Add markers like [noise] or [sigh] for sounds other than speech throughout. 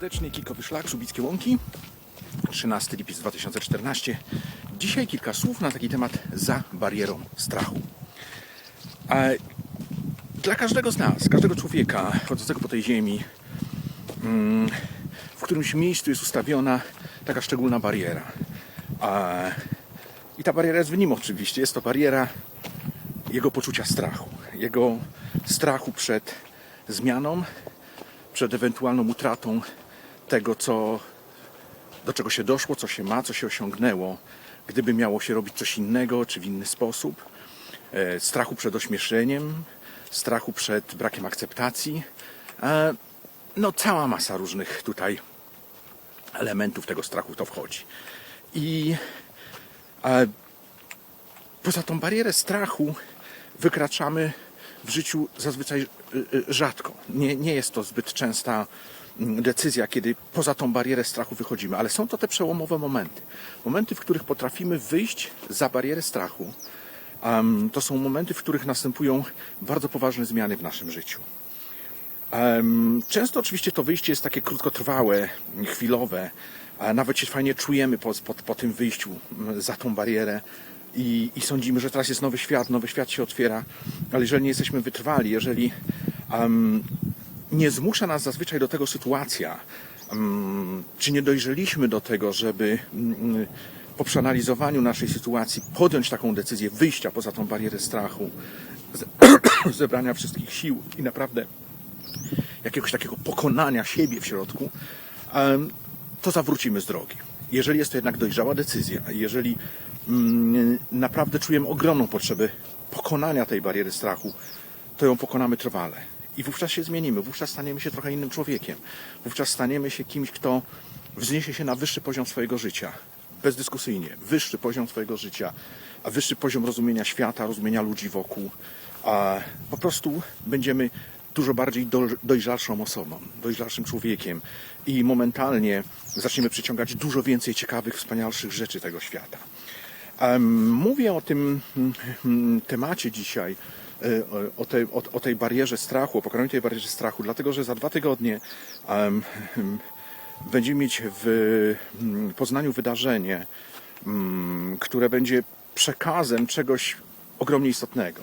serdecznie, Kikowy Szlak, Subickie Łąki, 13 lipiec 2014. Dzisiaj kilka słów na taki temat za barierą strachu. Dla każdego z nas, każdego człowieka chodzącego po tej ziemi, mm, w którymś miejscu jest ustawiona taka szczególna bariera. I ta bariera jest w nim oczywiście. Jest to bariera jego poczucia strachu. Jego strachu przed zmianą, przed ewentualną utratą tego, co, do czego się doszło, co się ma, co się osiągnęło, gdyby miało się robić coś innego czy w inny sposób. E, strachu przed ośmieszeniem, strachu przed brakiem akceptacji. E, no, cała masa różnych tutaj elementów tego strachu to wchodzi. I e, poza tą barierę strachu wykraczamy w życiu zazwyczaj rzadko. Nie, nie jest to zbyt częsta decyzja, kiedy poza tą barierę strachu wychodzimy, ale są to te przełomowe momenty. Momenty, w których potrafimy wyjść za barierę strachu. Em, to są momenty, w których następują bardzo poważne zmiany w naszym życiu. Em, Często oczywiście to wyjście jest takie krótkotrwałe, chwilowe, a nawet się fajnie czujemy po, po, po tym wyjściu za tą barierę i, i sądzimy, że teraz jest nowy świat, nowy świat się otwiera, ale jeżeli nie jesteśmy wytrwali, jeżeli em, nie zmusza nas zazwyczaj do tego sytuacja, em, czy nie dojrzeliśmy do tego, żeby mm, po przeanalizowaniu naszej sytuacji podjąć taką decyzję wyjścia poza tą barierę strachu, ze- [coughs] zebrania wszystkich sił i naprawdę jakiegoś takiego pokonania siebie w środku, to zawrócimy z drogi. Jeżeli jest to jednak dojrzała decyzja, jeżeli mm, naprawdę czujemy ogromną potrzebę pokonania tej bariery strachu, to ją pokonamy trwale. I wówczas się zmienimy, wówczas staniemy się trochę innym człowiekiem. Wówczas staniemy się kimś, kto wzniesie się na wyższy poziom swojego życia. Bezdyskusyjnie, wyższy poziom swojego życia, a wyższy poziom rozumienia świata, rozumienia ludzi wokół. A po prostu będziemy dużo bardziej do- dojrzalszą osobą, dojrzalszym człowiekiem i momentalnie zaczniemy przyciągać dużo więcej ciekawych, wspanialszych rzeczy tego świata. Mówię o tym mm, mm, temacie dzisiaj, o- o tej, o, o tej barierze strachu, o pokonaniu tej barierze strachu, dlatego że za dwa tygodnie em, będziemy mieć w mm, Poznaniu wydarzenie, mm, które będzie przekazem czegoś ogromnie istotnego.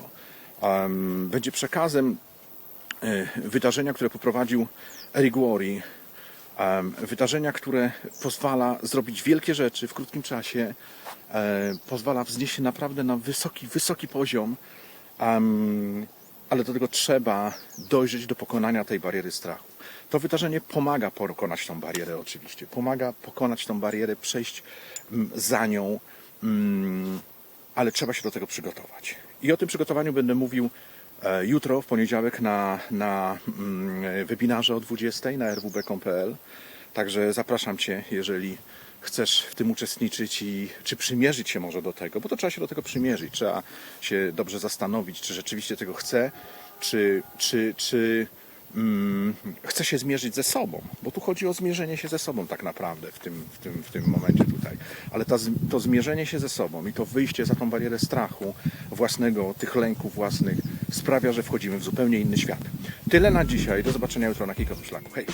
Em, Będzie przekazem e, wydarzenia, które poprowadził Eric Worre. Em, Wydarzenia, które pozwala zrobić wielkie rzeczy w krótkim czasie, e, pozwala wznieść się naprawdę na wysoki, wysoki poziom, em, ale do tego trzeba dojrzeć do pokonania tej bariery strachu. To wydarzenie pomaga pokonać tą barierę oczywiście, pomaga pokonać tą barierę, przejść mm, za nią, mm, ale trzeba się do tego przygotować. I o tym przygotowaniu będę mówił e, jutro, w poniedziałek, na, na mm, webinarze o 20 na rwb.pl. Także zapraszam Cię, jeżeli chcesz w tym uczestniczyć i czy przymierzyć się może do tego, bo to trzeba się do tego przymierzyć, trzeba się dobrze zastanowić, czy rzeczywiście tego chcę, czy, czy, czy mm, chcę się zmierzyć ze sobą, bo tu chodzi o zmierzenie się ze sobą tak naprawdę w tym, w tym, w tym momencie tutaj. Ale ta, to zmierzenie się ze sobą i to wyjście za tą barierę strachu własnego, tych lęków własnych sprawia, że wchodzimy w zupełnie inny świat. Tyle na dzisiaj. Do zobaczenia jutro na Kikowym Szlaku. Hej!